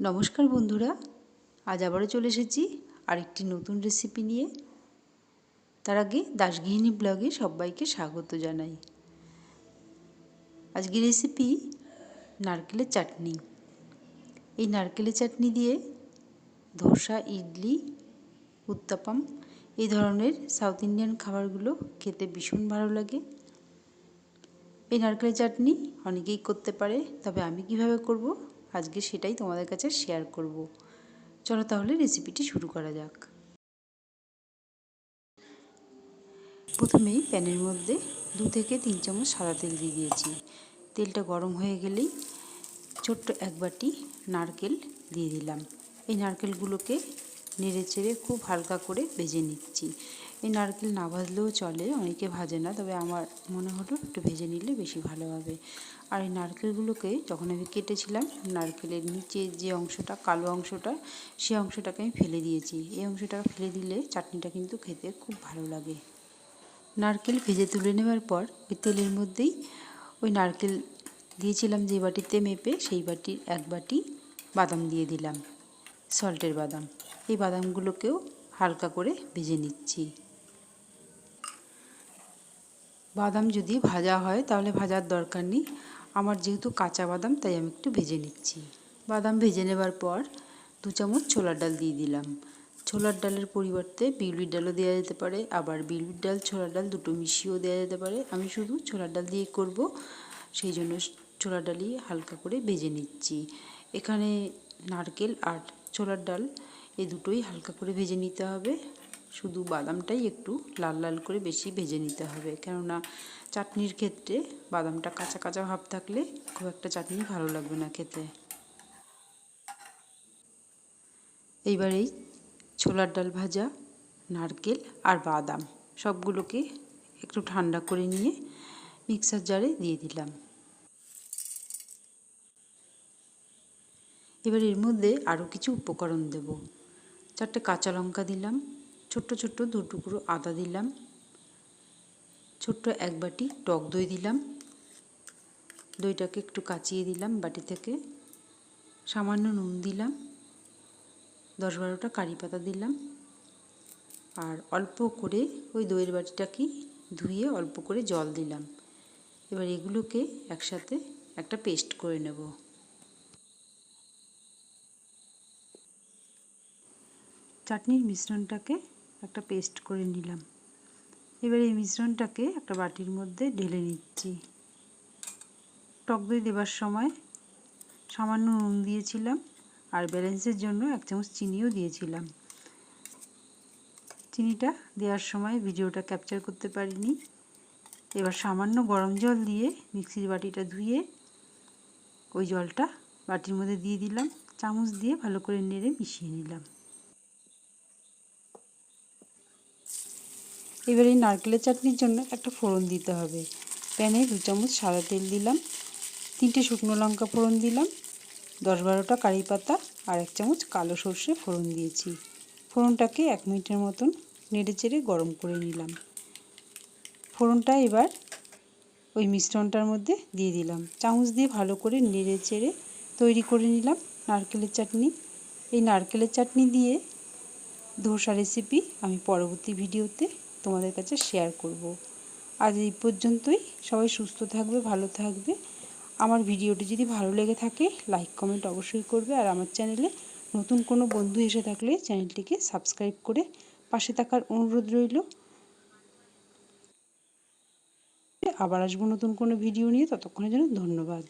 নমস্কার বন্ধুরা, আজ আবারও চলে এসেছি আরেকটি নতুন রেসিপি নিয়ে। তার আগে দাসগৃহিণী ব্লগে সবাইকে স্বাগত জানাই। আজকে রেসিপি নারকেলের চাটনি। এই নারকেলের চাটনি দিয়ে ধোসা, ইডলি, উত্তাপাম, এই ধরনের সাউথ ইন্ডিয়ান খাবারগুলো খেতে ভীষণ ভালো লাগে। এই নারকেলের চাটনি অনেকেই করতে পারে, তবে আমি কীভাবে করব আজকে সেটাই তোমাদের কাছে শেয়ার করব। চলো তাহলে রেসিপিটি শুরু করা যাক। প্রথমেই প্যানের মধ্যে দু থেকে তিন চামচ সাদা তেল দিয়ে দিয়েছি। তেলটা গরম হয়ে গেলেই ছোট্ট এক বাটি নারকেল দিয়ে দিলাম। এই নারকেলগুলোকে নেড়ে চেড়ে খুব হালকা করে ভেজে নিচ্ছি। এই নারকেল না ভাজলেও চলে, অনেকে ভাজে না, তবে আমার মনে হলো একটু ভেজে নিলে বেশি ভালো হবে। আর এই নারকেলগুলোকে যখন আমি কেটেছিলাম, নারকেলের নিচে যে অংশটা, কালো অংশটা সেই অংশটাকে আমি ফেলে দিয়েছি। এই অংশটা ফেলে দিলে চাটনিটা কিন্তু খেতে খুব ভালো লাগে। নারকেল ভেজে তুলে নেওয়ার পর, ওই তেলের মধ্যেই ওই নারকেল দিয়েছিলাম যে বাটিতে মেপে, সেই বাটির এক বাটি বাদাম দিয়ে দিলাম সল্টের বাদাম। এই বাদামগুলোকেও হালকা করে ভেজে নিচ্ছি। বাদাম যদি ভাজা হয়, তাহলে ভাজার দরকার নেই। আমার যেহেতু কাঁচা বাদাম, তাই আমি একটু ভেজে নিচ্ছি। বাদাম ভেজে নেবার পর দু চামচ ছোলার ডাল দিয়ে দিলাম। ছোলার ডালের পরিবর্তে বিউলির ডালও দেওয়া যেতে পারে, আবার বিউলির ডাল, ছোলার ডাল দুটো মিশিয়েও দেওয়া যেতে পারে। আমি শুধু ছোলার ডাল দিয়ে করব, সেই জন্য ছোলার ডালই হালকা করে ভেজে নিচ্ছি। এখানে নারকেল আর ছোলার ডাল এই দুটোই হালকা করে ভেজে নিতে হবে। শুধু বাদামটাই একটু লাল লাল করে বেশি ভেজে নিতে হবে। কেননা চাটনির ক্ষেত্রে বাদামটা কাঁচা কাঁচা ভাব থাকলে খুব একটা চাটনি ভালো লাগবে না খেতে। এইবারেই ছোলার ডাল ভাজা, নারকেল আর বাদাম সবগুলোকে একটু ঠান্ডা করে নিয়ে মিক্সার জারে দিয়ে দিলাম। এবার এর মধ্যে আরও কিছু উপকরণ দেব। চারটে কাঁচা লঙ্কা দিলাম ছোট্ট ছোট্ট দু টুকরো আদা দিলাম। ছোট্ট এক বাটি টক দই দিলাম। দইটাকে একটু কাচিয়ে দিলাম বাটি থেকে। সামান্য নুন দিলাম। দশ বারোটা কারি পাতা দিলাম। আর অল্প করে ওই দইয়ের বাটিটাকে ধুয়ে অল্প করে জল দিলাম। এবার এগুলোকে একসাথে একটা পেস্ট করে নেব। চাটনির মিশ্রণটাকে একটা পেস্ট করে নিলাম। এবার এই মিশ্রণটাকে একটা বাটির মধ্যে ঢেলে নিচ্ছি। টক দই দেবার সময় সামান্য নুন দিয়েছিলাম আর ব্যালেন্সের জন্য এক চামচ চিনিও দিয়েছিলাম। চিনিটা দেওয়ার সময় ভিডিওটা ক্যাপচার করতে পারিনি। এবার সামান্য গরম জল দিয়ে মিক্সির বাটিটা ধুয়ে ওই জলটা বাটির মধ্যে দিয়ে দিলাম। চামচ দিয়ে ভালো করে নেড়ে মিশিয়ে নিলাম। এবার এই নারকেলের চাটনির জন্য একটা ফোড়ন দিতে হবে। প্যানে দু চামচ সাদা তেল দিলাম, তিনটে শুকনো লঙ্কা ফোড়ন দিলাম, দশ বারোটা কারি পাতা আর এক চামচ কালো সর্ষে ফোড়ন দিয়েছি। ফোড়নটাকে এক মিনিটের মতন নেড়ে চেড়ে গরম করে নিলাম। ফোড়নটা এবার ওই মিশ্রণটার মধ্যে দিয়ে দিলাম। চামচ দিয়ে ভালো করে নেড়ে চেড়ে তৈরি করে নিলাম নারকেলের চাটনি। এই নারকেলের চাটনি দিয়ে ধোসা রেসিপি আমি পরবর্তী ভিডিওতে তোমাদের কাছে শেয়ার করব। আজ এই পর্যন্তই। সবাই সুস্থ থাকবে, ভালো থাকবে। আমার ভিডিওটি যদি ভালো লেগে থাকে লাইক কমেন্ট অবশ্যই করবে। আর আমার চ্যানেলে নতুন কোনো বন্ধু এসে থাকলে চ্যানেলটিকে সাবস্ক্রাইব করে পাশে থাকার অনুরোধ রইল। আবার আসব নতুন কোনো ভিডিও নিয়ে। ততক্ষণের জন্য ধন্যবাদ।